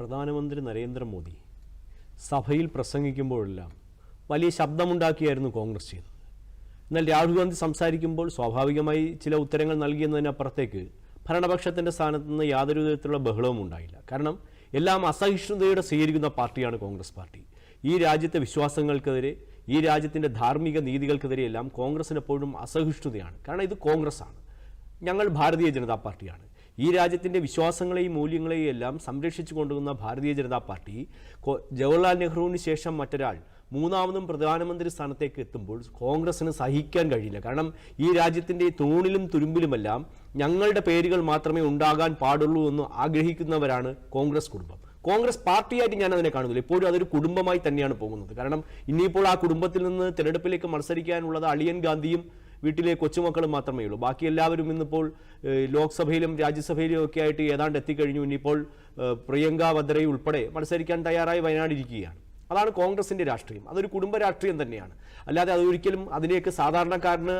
പ്രധാനമന്ത്രി നരേന്ദ്രമോദി സഭയിൽ പ്രസംഗിക്കുമ്പോഴെല്ലാം വലിയ ശബ്ദമുണ്ടാക്കിയായിരുന്നു കോൺഗ്രസ് ചെയ്തത് എന്നാൽ രാഹുൽ ഗാന്ധി സംസാരിക്കുമ്പോൾ സ്വാഭാവികമായി ചില ഉത്തരങ്ങൾ നൽകിയെന്നതിനപ്പുറത്തേക്ക് ഭരണപക്ഷത്തിന്റെ സ്ഥാനത്ത് നിന്ന് യാതൊരു വിധത്തിലുള്ള ബഹളവും ഉണ്ടായില്ല. കാരണം എല്ലാം അസഹിഷ്ണുതയോടെ സ്വീകരിക്കുന്ന പാർട്ടിയാണ് കോൺഗ്രസ് പാർട്ടി. ഈ രാജ്യത്തെ വിശ്വാസങ്ങൾക്കെതിരെ ഈ രാജ്യത്തിന്റെ ധാർമ്മിക നീതികൾക്കെതിരെ എല്ലാം കോൺഗ്രസിന് എപ്പോഴും അസഹിഷ്ണുതയാണ്. കാരണം ഇത് കോൺഗ്രസ് ആണ് ഞങ്ങൾ ഭാരതീയ ജനതാ പാർട്ടിയാണ്. ഈ രാജ്യത്തിന്റെ വിശ്വാസങ്ങളെയും മൂല്യങ്ങളെയും എല്ലാം സംരക്ഷിച്ചു കൊണ്ടുവന്ന ഭാരതീയ ജനതാ പാർട്ടി ജവഹർലാൽ നെഹ്റുവിന് ശേഷം മറ്റൊരാൾ മൂന്നാമതും പ്രധാനമന്ത്രി സ്ഥാനത്തേക്ക് എത്തുമ്പോൾ കോൺഗ്രസിന് സഹിക്കാൻ കഴിയില്ല. കാരണം ഈ രാജ്യത്തിന്റെ തൂണിലും തുരുമ്പിലുമെല്ലാം ഞങ്ങളുടെ പേരുകൾ മാത്രമേ ഉണ്ടാകാൻ പാടുള്ളൂ എന്ന് ആഗ്രഹിക്കുന്നവരാണ് കോൺഗ്രസ് കുടുംബം. കോൺഗ്രസ് പാർട്ടിയായിട്ട് ഞാൻ അതിനെ കാണുന്നില്ല. ഇപ്പോഴും അതൊരു കുടുംബമായി തന്നെയാണ് പോകുന്നത്. കാരണം ഇനിയിപ്പോൾ ആ കുടുംബത്തിൽ നിന്ന് തിരഞ്ഞെടുപ്പിലേക്ക് മത്സരിക്കാനുള്ളത് അളിയൻ ഗാന്ധിയും വീട്ടിലെ കൊച്ചുമക്കളും മാത്രമേ ഉള്ളൂ. ബാക്കി എല്ലാവരും ഇന്നിപ്പോൾ ലോക്സഭയിലും രാജ്യസഭയിലും ഒക്കെ ആയിട്ട് ഏതാണ്ട് എത്തിക്കഴിഞ്ഞു. ഇനിയിപ്പോൾ പ്രിയങ്ക വദ്രയെ ഉൾപ്പെടെ മത്സരിക്കാൻ തയ്യാറായി വയനാടിരിക്കുകയാണ് അതാണ് കോൺഗ്രസിന്റെ രാഷ്ട്രീയം. അതൊരു കുടുംബ രാഷ്ട്രീയം തന്നെയാണ്. അല്ലാതെ അതൊരിക്കലും അതിലേക്ക് സാധാരണക്കാരന്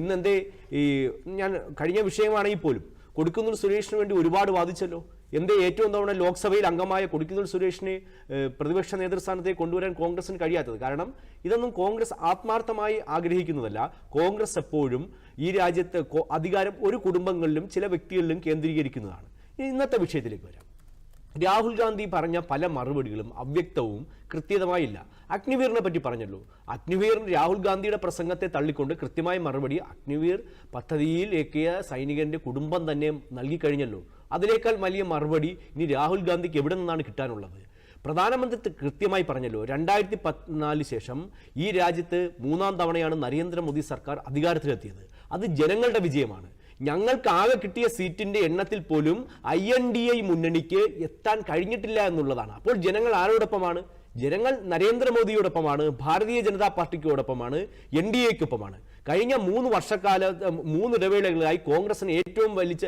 ഇന്നെന്തേ ഈ ഞാൻ കഴിഞ്ഞ വിഷയമാണെങ്കിൽ പോലും കൊടുക്കുന്നൂർ സുരേഷിന് വേണ്ടി ഒരുപാട് വാദിച്ചല്ലോ. എന്തേ ഏറ്റവും തവണ ലോക്സഭയിൽ അംഗമായ കൊടിക്കുന്നിൽ സുരേഷിനെ പ്രതിപക്ഷ നേതൃസ്ഥാനത്തേക്ക് കൊണ്ടുവരാൻ കോൺഗ്രസിന് കഴിയാത്തത്. കാരണം ഇതൊന്നും കോൺഗ്രസ് ആത്മാർത്ഥമായി ആഗ്രഹിക്കുന്നതല്ല. കോൺഗ്രസ് എപ്പോഴും ഈ രാജ്യത്ത് അധികാരം ഒരു കുടുംബങ്ങളിലും ചില വ്യക്തികളിലും കേന്ദ്രീകരിക്കുന്നതാണ്. ഇനി ഇന്നത്തെ വിഷയത്തിലേക്ക് വരാം. രാഹുൽ ഗാന്ധി പറഞ്ഞ പല മറുപടികളും അവ്യക്തവും കൃത്യതമായില്ല. അഗ്നിവീറിനെ പറ്റി പറഞ്ഞല്ലോ. അഗ്നിവീർ രാഹുൽ ഗാന്ധിയുടെ പ്രസംഗത്തെ തള്ളിക്കൊണ്ട് കൃത്യമായ മറുപടി അഗ്നിവീർ പദ്ധതിയിൽ ഏക്കിയ സൈനികന്റെ കുടുംബം തന്നെ നൽകിക്കഴിഞ്ഞല്ലോ. അതിനേക്കാൾ വലിയ മറുപടി ഇനി രാഹുൽ ഗാന്ധിക്ക് എവിടെ നിന്നാണ് കിട്ടാനുള്ളത്? പ്രധാനമന്ത്രി കൃത്യമായി പറഞ്ഞല്ലോ രണ്ടായിരത്തി പത്തിനാലിന് ശേഷം ഈ രാജ്യത്ത് മൂന്നാം തവണയാണ് നരേന്ദ്രമോദി സർക്കാർ അധികാരത്തിലെത്തിയത്. അത് ജനങ്ങളുടെ വിജയമാണ്. ഞങ്ങൾക്ക് ആകെ കിട്ടിയ സീറ്റിന്റെ എണ്ണത്തിൽ പോലും ഐ എൻ ഡി ഐ മുന്നണിക്ക് എത്താൻ കഴിഞ്ഞിട്ടില്ല എന്നുള്ളതാണ്. അപ്പോൾ ജനങ്ങൾ ആരോടൊപ്പമാണ്? ജനങ്ങൾ നരേന്ദ്രമോദിയോടൊപ്പമാണ് ഭാരതീയ ജനതാ പാർട്ടിക്കോടൊപ്പമാണ് എൻ ഡി എക്കൊപ്പമാണ്. കഴിഞ്ഞ മൂന്ന് വർഷക്കാല മൂന്ന് ഇടവേളകളായി കോൺഗ്രസിന് ഏറ്റവും വലിച്ച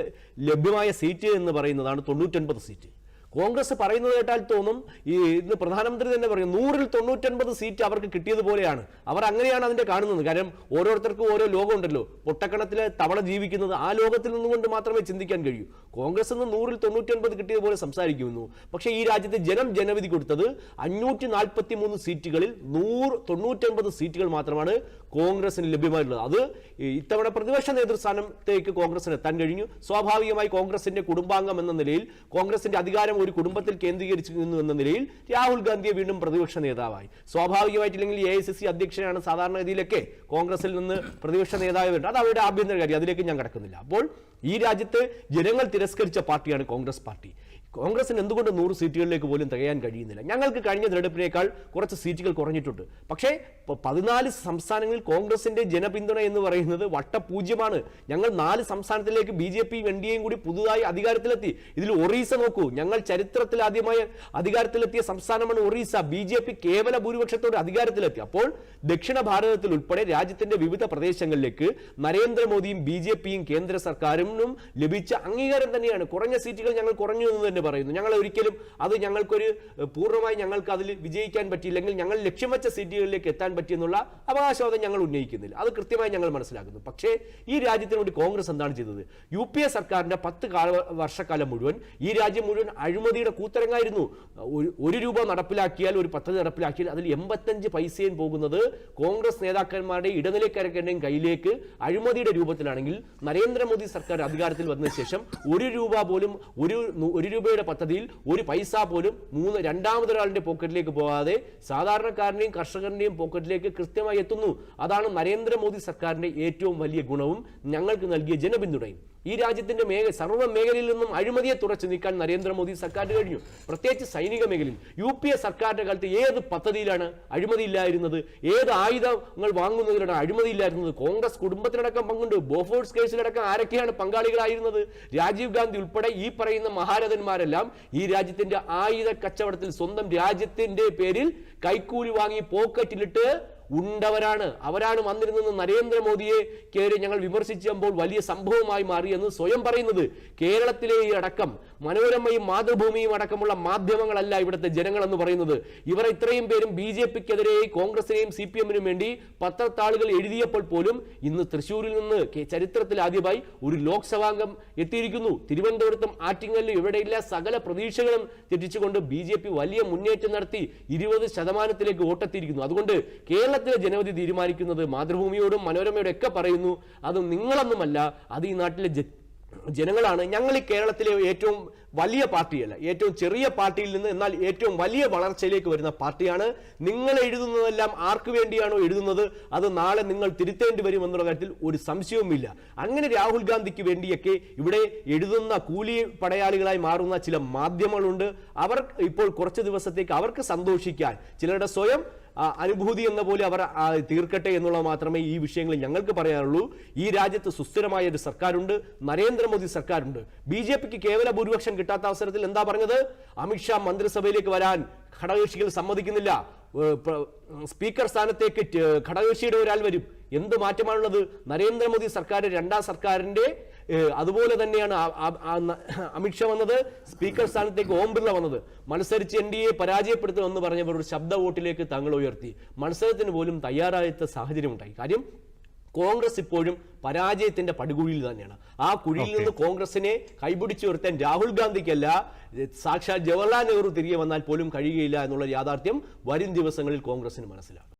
ലഭ്യമായ സീറ്റ് എന്ന് പറയുന്നതാണ് തൊണ്ണൂറ്റൊൻപത് സീറ്റ്. കോൺഗ്രസ് പറയുന്നത് കേട്ടാൽ തോന്നും ഈ ഇന്ന് പ്രധാനമന്ത്രി തന്നെ പറയും നൂറിൽ തൊണ്ണൂറ്റൊൻപത് സീറ്റ് അവർക്ക് കിട്ടിയതുപോലെയാണ് അവർ അങ്ങനെയാണ് അതിന്റെ കാണുന്നത്. കാരണം ഓരോരുത്തർക്കും ഓരോ ലോകമുണ്ടല്ലോ പൊട്ടക്കണത്തിലെ തവള ജീവിക്കുന്നത് ആ ലോകത്തിൽ നിന്നുകൊണ്ട് മാത്രമേ ചിന്തിക്കാൻ കഴിയൂ. കോൺഗ്രസ് നിന്ന് നൂറിൽ തൊണ്ണൂറ്റൊൻപത് കിട്ടിയതുപോലെ സംസാരിക്കുന്നു. പക്ഷേ ഈ രാജ്യത്തെ ജനം ജനവിധി കൊടുത്തത് അഞ്ഞൂറ്റി നാൽപ്പത്തി മൂന്ന് സീറ്റുകളിൽ നൂറ് തൊണ്ണൂറ്റൊൻപത് സീറ്റുകൾ മാത്രമാണ് കോൺഗ്രസിന് ലഭ്യമായിട്ടുള്ളത്. അത് ഇത്തവണ പ്രതിപക്ഷ നേതൃസ്ഥാനത്തേക്ക് കോൺഗ്രസിന് എത്താൻ കഴിഞ്ഞു. സ്വാഭാവികമായി കോൺഗ്രസിന്റെ കുടുംബാംഗം എന്ന നിലയിൽ കോൺഗ്രസിന്റെ അധികാരം ഒരു കുടുംബത്തിൽ കേന്ദ്രീകരിച്ചിരുന്നു എന്ന നിലയിൽ രാഹുൽ ഗാന്ധിയെ വീണ്ടും പ്രതിപക്ഷ നേതാവായി. സ്വാഭാവികമായിട്ടില്ലെങ്കിൽ എ ഐ സി സി അധ്യക്ഷനാണ് സാധാരണഗതിയിലൊക്കെ കോൺഗ്രസിൽ നിന്ന് പ്രതിപക്ഷ നേതാവ് വരുന്നത് അത് അവരുടെ ആഭ്യന്തര കാര്യം. അതിലേക്ക് ഞാൻ കടക്കുന്നില്ല. അപ്പോൾ ഈ രാജ്യത്ത് ജനങ്ങൾ തിരസ്കരിച്ച പാർട്ടിയാണ് കോൺഗ്രസ് പാർട്ടി. കോൺഗ്രസിന് എന്തുകൊണ്ട് നൂറ് സീറ്റുകളിലേക്ക് പോലും തികയാൻ കഴിയുന്നില്ല? ഞങ്ങൾക്ക് കഴിഞ്ഞ തെരഞ്ഞെടുപ്പിനേക്കാൾ കുറച്ച് സീറ്റുകൾ കുറഞ്ഞിട്ടുണ്ട്. പക്ഷേ പതിനാല് സംസ്ഥാനങ്ങളിൽ കോൺഗ്രസിന്റെ ജനപിന്തുണ എന്ന് പറയുന്നത് വട്ടപൂജ്യമാണ്. ഞങ്ങൾ നാല് സംസ്ഥാനത്തിലേക്ക് ബി ജെ പിയും എൻ ഡി എയും കൂടി പുതുതായി അധികാരത്തിലെത്തി. ഇതിൽ ഒറീസ നോക്കൂ. ഞങ്ങൾ ചരിത്രത്തിൽ ആദ്യമായി അധികാരത്തിലെത്തിയ സംസ്ഥാനമാണ് ഒറീസ. ബി ജെ പി കേവല ഭൂരിപക്ഷത്തോടെ അധികാരത്തിലെത്തി. അപ്പോൾ ദക്ഷിണ ഭാരതത്തിൽ ഉൾപ്പെടെ രാജ്യത്തിന്റെ വിവിധ പ്രദേശങ്ങളിലേക്ക് നരേന്ദ്രമോദിയും ബി ജെ പിയും കേന്ദ്ര സർക്കാരിനും ലഭിച്ച അംഗീകാരം തന്നെയാണ്. കുറഞ്ഞ സീറ്റുകൾ ഞങ്ങൾ കുറഞ്ഞു എന്ന് തന്നെ പറയുന്നു. ഞങ്ങൾ ഒരിക്കലും അത് ഞങ്ങൾക്കൊരു പൂർണമായി ഞങ്ങൾക്ക് അതിൽ വിജയിക്കാൻ പറ്റിയില്ലെങ്കിൽ ഞങ്ങൾ ലക്ഷ്യം വെച്ച സീറ്റുകളിലേക്ക് എത്താൻ പറ്റിയെന്നുള്ള അവകാശവാദം ഞങ്ങൾ ഉന്നയിക്കുന്നില്ല. അത് കൃത്യമായി ഞങ്ങൾ മനസ്സിലാക്കുന്നു. പക്ഷേ ഈ രാജ്യത്തിന് വേണ്ടി കോൺഗ്രസ് എന്താണ് ചെയ്തത്? യു പി എ സർക്കാരിന്റെ പത്ത് കാല വർഷക്കാലം മുഴുവൻ ഈ രാജ്യം മുഴുവൻ അഴിമതിയുടെ കൂത്തരങ്ങായിരുന്നു. ഒരു രൂപ നടപ്പിലാക്കിയാൽ ഒരു പദ്ധതി നടപ്പിലാക്കിയാൽ അതിൽ എൺപത്തഞ്ച് പൈസയും പോകുന്നത് കോൺഗ്രസ് നേതാക്കന്മാരുടെ ഇടനിലക്കാരക്കാരുടെയും കയ്യിലേക്ക് അഴിമതിയുടെ രൂപത്തിലാണെങ്കിൽ നരേന്ദ്രമോദി സർക്കാർ അധികാരത്തിൽ വന്നതിന് ശേഷം ഒരു രൂപ പോലും ഒരു ഒരു ഒരു രൂപയുടെ പദ്ധതിയിൽ ഒരു പൈസ പോലും മൂന്ന് രണ്ടാമതൊരാളിന്റെ പോക്കറ്റിലേക്ക് പോകാതെ സാധാരണക്കാരന്റെയും കർഷകരുടെയും പോക്കറ്റിലേക്ക് കൃത്യമായി എത്തുന്നു. അതാണ് നരേന്ദ്രമോദി സർക്കാരിന്റെ ഏറ്റവും വലിയ ഗുണവും ഞങ്ങൾക്ക് നൽകിയ ജനപിന്തുണയും. ഈ രാജ്യത്തിന്റെ മേഖ സർവ മേഖലയിൽ നിന്നും അഴിമതിയെ തുടച്ചു നീക്കാൻ നരേന്ദ്രമോദി സർക്കാരിന് കഴിഞ്ഞു. പ്രത്യേകിച്ച് സൈനിക മേഖലയിൽ. യു പി എ സർക്കാരിന്റെ കാലത്ത് ഏത് പദ്ധതിയിലാണ് അഴിമതി ഇല്ലായിരുന്നത്? ഏത് ആയുധങ്ങൾ വാങ്ങുന്നതിലാണ് അഴിമതി ഇല്ലായിരുന്നത്? കോൺഗ്രസ് കുടുംബത്തിനടക്കം പങ്കുണ്ട്. ബോഫോഴ്സ് കേസിലടക്കം ആരൊക്കെയാണ് പങ്കാളികളായിരുന്നത്? രാജീവ് ഗാന്ധി ഉൾപ്പെടെ ഈ പറയുന്ന മഹാരഥന്മാരെല്ലാം ഈ രാജ്യത്തിന്റെ ആയുധ കച്ചവടത്തിൽ സ്വന്തം രാജ്യത്തിന്റെ പേരിൽ കൈക്കൂലി വാങ്ങി പോക്കറ്റിലിട്ട് ഉണ്ടവരാണ്. അവരാണ് വന്നിരുന്നത് നരേന്ദ്രമോദിയെ കയറി ഞങ്ങൾ വിമർശിച്ചപ്പോൾ വലിയ സംഭവമായി മാറിയെന്ന് സ്വയം പറയുന്നത് കേരളത്തിലെ ഈ അടക്കം മനോരമയും മാതൃഭൂമിയും അടക്കമുള്ള മാധ്യമങ്ങളല്ല ഇവിടുത്തെ ജനങ്ങളെന്ന് പറയുന്നത്. ഇവർ ഇത്രയും പേരും ബി ജെ പിക്കെതിരെ കോൺഗ്രസിനെയും സി പി എമ്മിനും വേണ്ടി പത്രത്താളുകൾ എഴുതിയപ്പോൾ പോലും ഇന്ന് തൃശ്ശൂരിൽ നിന്ന് ചരിത്രത്തിൽ ആദ്യമായി ഒരു ലോക്സഭാംഗം എത്തിയിരിക്കുന്നു. തിരുവനന്തപുരത്തും ആറ്റിങ്ങലിലും ഇവിടെയില്ല. സകല പ്രതീക്ഷകളും തെറ്റിച്ചുകൊണ്ട് ബി വലിയ മുന്നേറ്റം നടത്തി ഇരുപത് ശതമാനത്തിലേക്ക് വോട്ടെത്തിയിരിക്കുന്നു. അതുകൊണ്ട് കേരളത്തിലെ ജനവിധി തീരുമാനിക്കുന്നത് മാതൃഭൂമിയോടും മനോരമയോടും ഒക്കെ പറയുന്നു. അത് നിങ്ങളൊന്നുമല്ല. അത് ഈ നാട്ടിലെ ജനങ്ങളാണ്. ഞങ്ങൾ ഈ കേരളത്തിലെ ഏറ്റവും വലിയ പാർട്ടിയല്ല. ഏറ്റവും ചെറിയ പാർട്ടിയിൽ നിന്ന് എന്നാൽ ഏറ്റവും വലിയ വളർച്ചയിലേക്ക് വരുന്ന പാർട്ടിയാണ്. നിങ്ങൾ എഴുതുന്നതെല്ലാം ആർക്ക് വേണ്ടിയാണോ എഴുതുന്നത്? അത് നാളെ നിങ്ങൾ തിരുത്തേണ്ടി വരും എന്നുള്ള കാര്യത്തിൽ ഒരു സംശയവുമില്ല. അങ്ങനെ രാഹുൽ ഗാന്ധിക്ക് വേണ്ടിയൊക്കെ ഇവിടെ എഴുതുന്ന കൂലി പടയാളികളായി മാറുന്ന ചില മാധ്യമങ്ങളുണ്ട്. അവർ ഇപ്പോൾ കുറച്ച് ദിവസത്തേക്ക് അവർക്ക് സന്തോഷിക്കാൻ ചിലരുടെ സ്വയം അനുഭൂതി എന്ന പോലെ അവർ തീർക്കട്ടെ എന്നുള്ളത് മാത്രമേ ഈ വിഷയങ്ങളിൽ ഞങ്ങൾക്ക് പറയാനുള്ളൂ. ഈ രാജ്യത്ത് സുസ്ഥിരമായ ഒരു സർക്കാരുണ്ട്. നരേന്ദ്രമോദി സർക്കാരുണ്ട്. ബി ജെ പിക്ക് കേവല ഭൂരിപക്ഷം കിട്ടാത്ത അവസരത്തിൽ എന്താ പറഞ്ഞത്? അമിത്ഷാ മന്ത്രിസഭയിലേക്ക് വരാൻ ഘടകകക്ഷികൾ സമ്മതിക്കുന്നില്ല. സ്പീക്കർ സ്ഥാനത്തേക്ക് ഘടകകക്ഷിയുടെ ഒരാൾ വരും. എന്ത് മാറ്റമാണുള്ളത്? നരേന്ദ്രമോദി സർക്കാർ രണ്ടാം സർക്കാരിന്റെ അതുപോലെ തന്നെയാണ് അമിത്ഷാ വന്നത് സ്പീക്കർ സ്ഥാനത്തേക്ക് ഓം ബിർള വന്നത്. മത്സരിച്ച് എൻ ഡി എ പരാജയപ്പെടുത്തുമെന്ന് പറഞ്ഞവർ ഒരു ശബ്ദ വോട്ടിലേക്ക് തങ്ങൾ ഉയർത്തി. മത്സരത്തിന് പോലും തയ്യാറായ സാഹചര്യം ഉണ്ടായി. കാര്യം കോൺഗ്രസ് ഇപ്പോഴും പരാജയത്തിന്റെ പടുകുഴിയിൽ തന്നെയാണ്. ആ കുഴിയിൽ നിന്ന് കോൺഗ്രസിനെ കൈപിടിച്ചു ഉയർത്താൻ രാഹുൽ ഗാന്ധിക്കല്ല സാക്ഷാൽ ജവഹർലാൽ നെഹ്റു തിരികെ വന്നാൽ പോലും കഴിയുകയില്ല എന്നുള്ള യാഥാർത്ഥ്യം വരും ദിവസങ്ങളിൽ കോൺഗ്രസിന് മനസ്സിലാകും.